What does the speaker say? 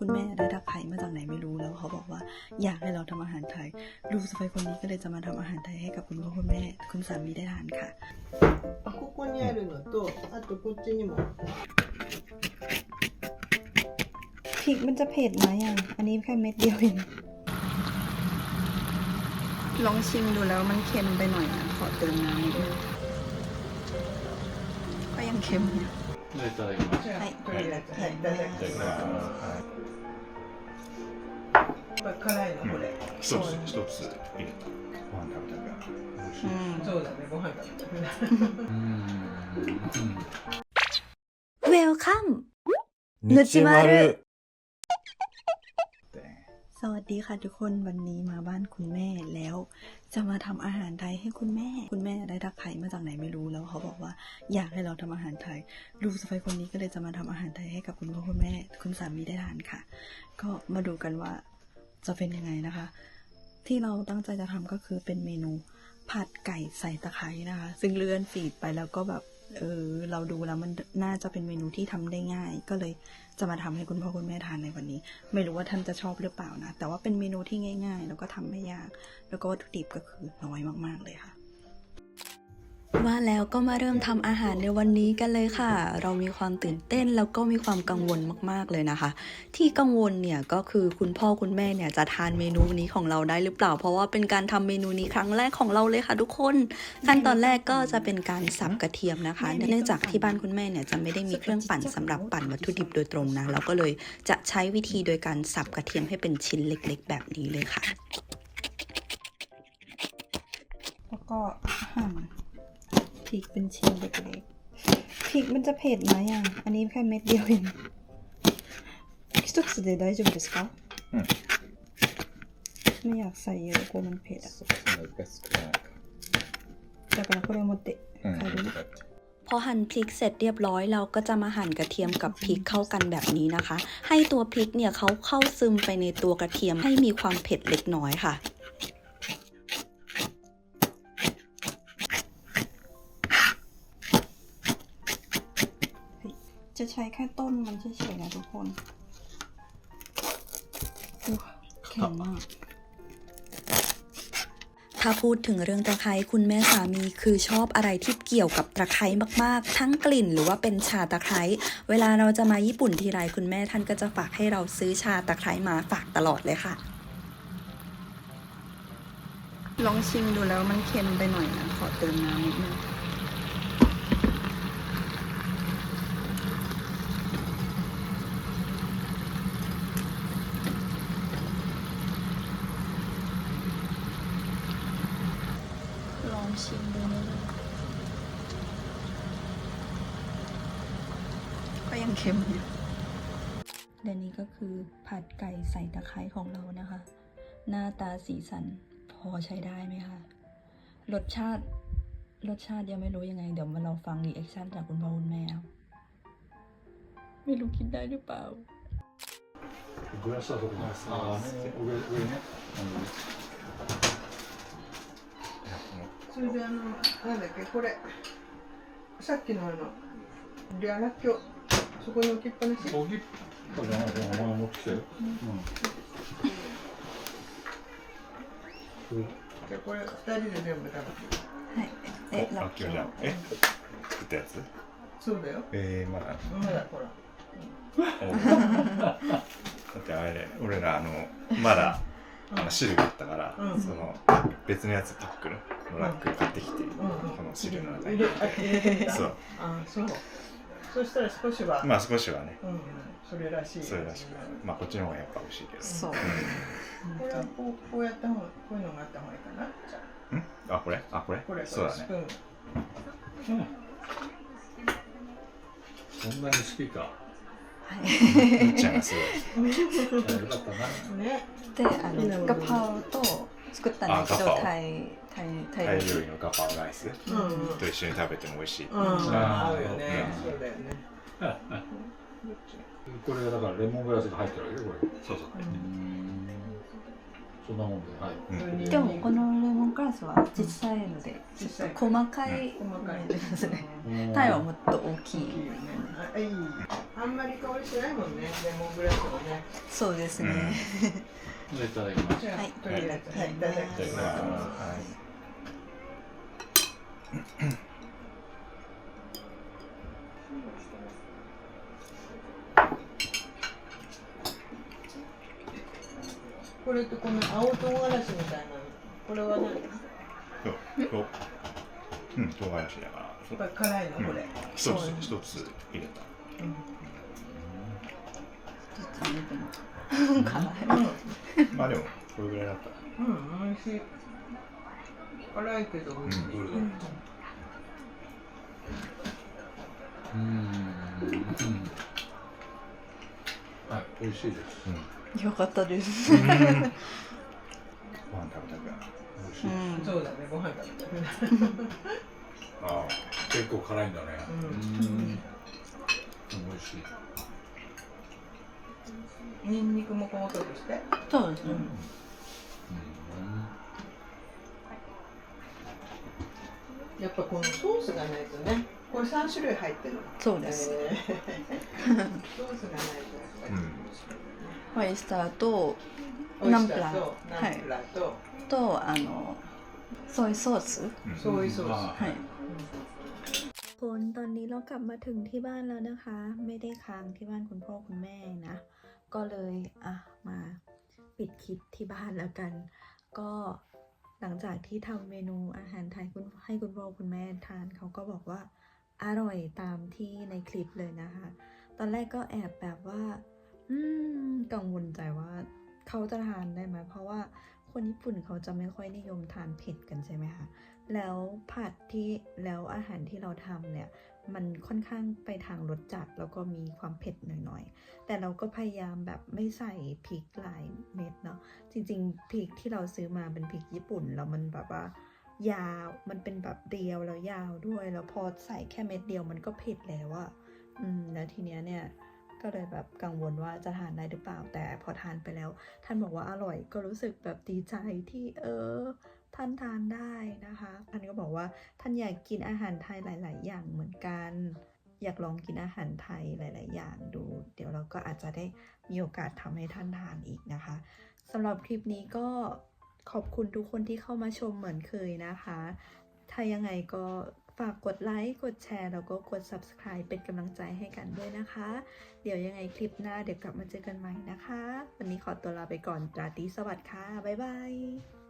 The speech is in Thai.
คุณแม่ได้ตะไคร้มาจากไหนไม่รู้แล้วเขาบอกว่าอยากให้เราทำอาหารไทย ลูกสะใภ้คนนี้ก็เลยจะมาทำอาหารไทยให้กับคุณพ่อคุณแม่ คุณสามีได้ทานค่ะ あここにあるのとあとこっちにも พริกมันจะเผ็ดไหมอ่ะ อันนี้แค่เม็ดเดียวเองลองชิมดูแล้วมันเค็มไปหน่อยนะขอเติมน้ำนิดนึงก็ยังเค็มอยู่ いただきます。はい、はい、い。ただきます。辛い。のこれ。一つ一つ。ご飯食べたから。そうだね、ご飯食べたから。ウェルカム。ぬちまる。 สวัสดีค่ะทุกคนวันนี้มาบ้านคุณแม่แล้ว จะมาทำอาหารไทยให้คุณแม่ คุณแม่ได้ตะไคร้มาจากไหนไม่รู้แล้วเขาบอกว่าอยากให้เราทำอาหารไทยลูกสะใภ้คนนี้ก็เลยจะมาทำอาหารไทยให้กับคุณพ่อคุณแม่ คุณสามีได้ทานค่ะ ก็มาดูกันว่าจะเป็นยังไงนะคะ ที่เราตั้งใจจะทำก็คือเป็นเมนูผัดไก่ใส่ตะไคร้นะคะ ซึ่งเลื่อนฟีดไปแล้วก็แบบ เออเราดูแล้วมันน่าจะเป็นเมนูที่ทำได้ง่าย ก็เลยจะมาทำให้คุณพ่อคุณแม่ทานในวันนี้ ไม่รู้ว่าท่านจะชอบหรือเปล่านะ แต่ว่าเป็นเมนูที่ง่าย ๆ แล้วก็ทำไม่ยาก แล้วก็วัตถุดิบก็คือน้อยมากๆเลยค่ะ ว่าแล้วก็มาเริ่มทำอาหารในวันนี้กันเลยค่ะ เรามีความตื่นเต้นแล้วก็มีความกังวลมากๆเลยนะคะ ที่กังวลเนี่ยก็คือคุณพ่อคุณแม่เนี่ยจะทานเมนูนี้ของเราได้หรือเปล่า เพราะว่าเป็นการทำเมนูนี้ครั้งแรกของเราเลยค่ะ ทุกคนขั้นตอนแรกก็จะเป็นการสับกระเทียมนะคะ เนื่องจากที่บ้านคุณแม่เนี่ยจะไม่ได้มีเครื่องปั่นสำหรับปั่นวัตถุดิบโดยตรงนะเราก็เลยจะใช้วิธีโดยการสับกระเทียมให้เป็นชิ้นเล็ก ๆ แบบนี้เลยค่ะ แล้วก็หั่น ริกเป็นชิ้นเล็กๆพริกมันจะเผ็ดไหมอ่ะ อันนี้แค่เม็ดเดียวเอง一つで大丈夫ですかうんไม่อยากใส่เยอะกลัวมันเผ็ดอ่ะ そうそんな難しくないか。だからこれを持ってうん。帰るねだって พอหั่นพริกเสร็จเรียบร้อยเราก็จะมาหั่นกระเทียมกับพริกเข้ากันแบบนี้นะคะ ให้ตัวพริกเนี่ยเขาเข้าซึมไปในตัวกระเทียมให้มีความเผ็ดเล็กน้อยค่ะ จะใช้แค่ต้นมันเฉยๆนะทุกคนอุ๊ยแข็งมากถ้าพูดถึงเรื่องตะไคร้คุณแม่สามีคือชอบอะไรที่เกี่ยวกับตะไคร้มากๆ ทั้งกลิ่นหรือว่าเป็นชาตะไคร้เวลาเราจะมาญี่ปุ่นทีไรคุณแม่ท่านก็จะฝากให้เราซื้อชาตะไคร้มาฝากตลอดเลยค่ะ ลองชิมดูแล้วมันเค็มไปหน่อยนะขอเติมน้ำนิดนึงลองชิมดูนะก็ ยังเค็มอยู่และนี่ก็คือผัดไก่ใส่ตะไคร้ของเรานะคะ หน้าตาสีสันพอใช้ได้ไหมคะ รสชาติ รสชาติยังไม่รู้ยังไง เดี๋ยวมาเราฟังรีแอคชั่นจากคุณพ่อคุณแม่เอาไม่รู้กินได้หรือเปล่า グラスはどこですか。上上ね。それであのなんだっけこれさっきのあのリアラッキョ そこに置きっぱなし？おぎっぱじゃないかお前持ってきて。うん。これじゃあこれ二人で全部食べて。はい。えラッキョじゃん。え？作ったやつ？そうだよ。ええまだ。まだほらだってあれ俺らあのまだあの汁があったから、うん。その別のやつパックののラック買ってきて、ん。この汁の中に。入れてたそう。あそうそしたら少しは、まあ少しはね。うんうん、それらしいそれらしく。まあこっちの方がやっぱ美味しいけど。そう。これはこうこうやった方がこういうのがあった方がいいかな？じゃああこれ？あこれ？これそうだね。スプーン。そんなに好きか。はい。みっちゃん。がすごいあよかったな。ねであのガパオと作ったんだけあガパオ。どタイタイタイ。タイ料理のガパオライス。うん。うんと一緒に食べても美味しい、うん、あー合うよね、うん。そうだよね。これがだからレモングラスが入ってるわけよ、これ。そうそう。うん。そんなもんで、はい。うん。でもこのレモングラスは小さいので細かい。細かい。ですねうん。タイはもっと大きい。いいよね。あいいあんまり香りしないもんねレモングラスはね。そうですね、いただきます。はい。い、いただきまますすこれとこの青唐辛子みたいなの？これは何？やそう。そう。うん唐辛子だからっぱり辛いの？これ、一つ一つ入れた。うん辛いまあでもこれぐらいだったらうん、美味しい辛いけど美味しい、うん。うん。はい、美味しいです。うん。よかったです、ご飯食べたくなる美味しい。うん。そうだねご飯食べたねああ、結構辛いん。だね。うん。うん。美味しい。ニンニクも細かくして。そうですね、うん。やっぱこのソースがないとね。これ3種類入ってるの。そうです、えー。ソースがないとやっぱり、オイスターとオイスタナンプラー。ーとナンプラーと、とあのソイソース。うん。ソイソース、まあはい คนตอนนี้เรากลับมาถึงที่บ้านแล้วนะคะ ไม่ได้ค้างที่บ้านคุณพ่อคุณแม่นะ ก็เลยอะมาปิดคลิปที่บ้านแล้วกัน ก็หลังจากที่ทำเมนูอาหารไทยคุณให้คุณพ่อคุณแม่ทานเขาก็บอกว่าอร่อยตามที่ในคลิปเลยนะคะ ตอนแรกก็แอบแบบว่า อืมกังวลใจว่าเขาจะทานได้ไหมเพราะว่า คนญี่ปุ่นเขาจะไม่ค่อยนิยมทานเผ็ดกันใช่ไหมคะ แล้วผัดที่แล้วอาหารที่เราทำเนี่ย มันค่อนข้างไปทางรสจัดแล้วก็มีความเผ็ดหน่อยๆ แต่เราก็พยายามแบบไม่ใส่พริกหลายเม็ดเนาะ จริงๆพริกที่เราซื้อมาเป็นพริกญี่ปุ่นแล้วมันแบบว่ายาว มันเป็นแบบเรียวแล้วยาวด้วย แล้วพอใส่แค่เม็ดเดียวมันก็เผ็ดแล้วอะอืม แล้วทีเนี้ยเนี่ย ก็เลยแบบกังวลว่าจะทานได้หรือเปล่า แต่พอทานไปแล้ว ท่านบอกว่าอร่อย ก็รู้สึกแบบดีใจที่เออท่านทานได้นะคะ ท่านก็บอกว่าท่านอยากกินอาหารไทยหลาย ๆ อย่างเหมือนกัน อยากลองกินอาหารไทยหลาย ๆ อย่างดู เดี๋ยวเราก็อาจจะได้มีโอกาสทำให้ท่านทานอีกนะคะสำหรับคลิปนี้ก็ขอบคุณทุกคนที่เข้ามาชมเหมือนเคยนะคะ ถ้ายังไงก็ากกดไลค์ กดแชร์ แล้วก็กด subscribe เป็นกำลังใจให้กันด้วยนะคะ เดี๋ยวยังไงคลิปหน้าเดี๋ยวกลับมาเจอกันใหม่นะคะ วันนี้ขอตัวลาไปก่อนราตรีสวัสดิ์ค่ะ บ๊ายบาย